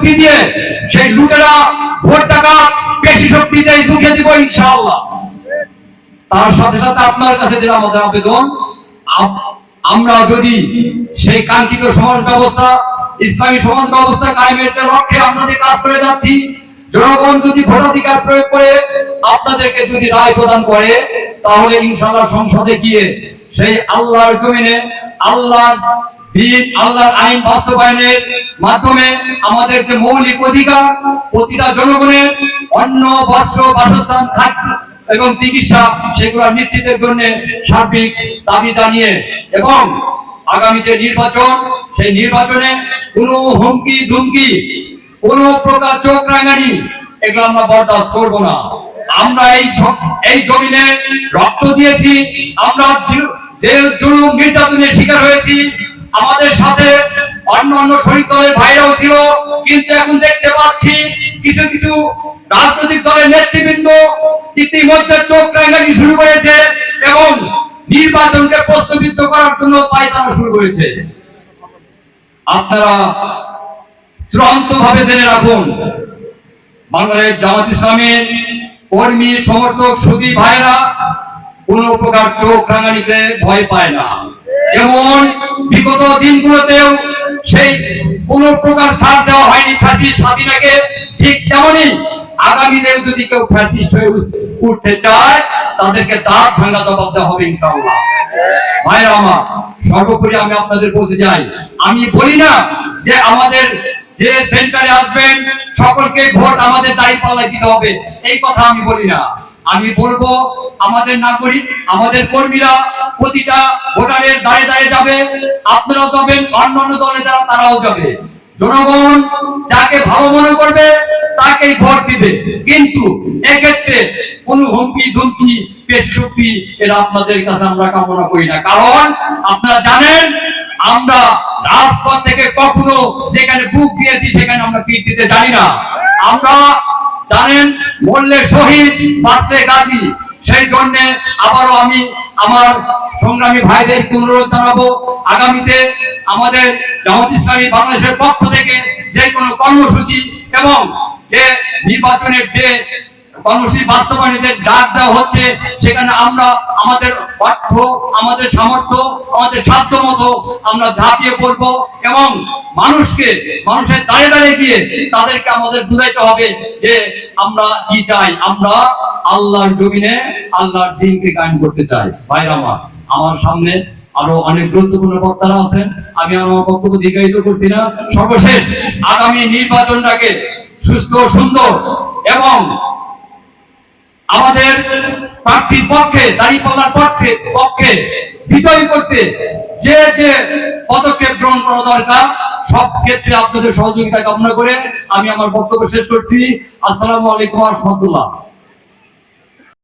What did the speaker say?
শক্তি দিয়ে সেই লুটেরা ভোট টাকা বেশি শক্তি দিয়ে ঢুকে দিব ইনশাআল্লাহ। তার সাথে সাথে আপনার কাছে যেটা আমাদের আবেদন। আমরা যদি সেই কাঙ্ক্ষিত সমাজ ব্যবস্থা, ইসলামী সমাজ ব্যবস্থা কায়েমের যে লক্ষ্যে আমরা যে কাজ করে যাচ্ছি, জনগণ যদি ভোটাধিকার প্রয়োগ করে, আপনাদেরকে যদি রায় প্রদান করে, তাহলে ইনশাআল্লাহ সংসদে গিয়ে সেই আল্লাহর জমিনে, আল্লাহর বিল আল্লাহর আইন বাস্তবায়নের মাধ্যমে আমাদের যে মৌলিক অধিকার, প্রতিটা জনগণের অন্ন, বস্ত্র, বাসস্থান খাদ্য এবং চিকিৎসা, সেগুলো নিশ্চিতের জন্য সার্বিক দাবি জানিয়ে এবং আগামী যে নির্বাচন, সেই নির্বাচনে কোনো হুমকি, ধুমকি, কোনো প্রকার চোখ রাঙানি, এগুলো আমরা বরদাস্ত করব না। আমরা এই এই জমিনে রক্ত দিয়েছি, আমরা জেল- জেল জুলুম নির্যাতনের শিকার হয়েছি। আমাদের সাথে অন্য অন্য শহীদ দলের ভাইরাও ছিল, কিন্তু এখন দেখতে পাচ্ছি কিছু কিছু রাজনৈতিক দলের নেতৃবৃন্দ ইতিমধ্যে চোখ রাঙানি শুরু করেছে এবং নির্বাচনকে প্রশ্নবিদ্ধ করার জন্য পায়তারা শুরু করেছে। আপনারা চূড়ান্ত ভাবে জেনে রাখুন বাংলাদেশ জামাত ইসলামের কর্মী, সমর্থক, সুদী ভাইরা কোন প্রকার চোখ রাঙানিতে ভয় পায় না। যেমন বিগত দিনগুলোতেও সেই কোন প্রকার ছাড় দেওয়া হয়নি ফ্যাসিস্ট হাসিনাকে ঠিক তেমনি আগামীতেও যদি কেউ ফ্যাসিস্ট হয়ে উঠতে চায়, তাদেরকে দাঁত ভাঙা জবাব দেওয়া হবে ইনশাআল্লাহ। ভাইরা আমার সর্বোপরি আমি আপনাদের বলতে চাই, আমি বলি না যে আমাদের যে সেন্টারে আসবেন, সকলকে ভোট আমাদের দায়ী পাল্লায় দিতে হবে, এই কথা আমি বলি না। আমি বলব, আমাদের নাগরিক, আমাদের কর্মীরা প্রতিটা ভোটারের দাঁড়ে দাঁড়ে যাবে, আপনারাও যাবেন অন্যান্য দলে যারা, তারাও যাবে। জনগণ যাকে ভালো মনে করবে, তাকেই ভোট দিবে। কিন্তু এক্ষেত্রে কোনো হুমকি ধুমকি পেশ শক্তি এটা আপনাদের কাছে আমরা কামনা করি না। কারণ আপনারা জানেন, আমরা রাজপথ থেকে কখনো যেখানে বুক দিয়েছি, সেখানে আমরা পিঠ দিতে জানি না। আমরা জানেন মরলে শহীদ, বাঁচলে গাজী। সেই জন্য আবারও আমি আমার সংগ্রামী ভাইদের অনুরোধ জানাব, আগামীতে আমাদের জামাত ইসলামী বাংলাদেশের পক্ষ থেকে যে কোনো কর্মসূচি এবং যে নির্বাচনের যে কর্মসূচি বাস্তবায়নের ডাক দেওয়া হচ্ছে, সেখানে আমরা আমাদের অর্থ, আমাদের সামর্থ্য, আমাদের সাধ্য মতো আমরা ঝাঁপিয়ে পড়ব এবং মানুষকে, মানুষের দাঁড়ে দাঁড়িয়ে গিয়ে তাদেরকে আমাদের বুঝাইতে হবে যে আমরা কি চাই। আমরা আল্লাহর জমিনে আল্লাহর দিনকে কায়েম করতে চাই। ভাইরা আমার আমার সামনে আরও অনেক গুরুত্বপূর্ণ বক্তারা আছেন। আমি আমার বক্তব্য দীর্ঘায়িত করছি না। সর্বশেষ আগামী নির্বাচনটাকে সুস্থ, সুন্দর এবং আমাদের প্রার্থীর পক্ষে দাঁড়িপাল্লার পক্ষে পক্ষে বিজয় করতে যে যে পদক্ষেপ গ্রহণ করা দরকার, সব ক্ষেত্রে আপনাদের সহযোগিতা কামনা করে আমি আমার বক্তব্য শেষ করছি। আসসালামু আলাইকুম রহমতুল্লাহ।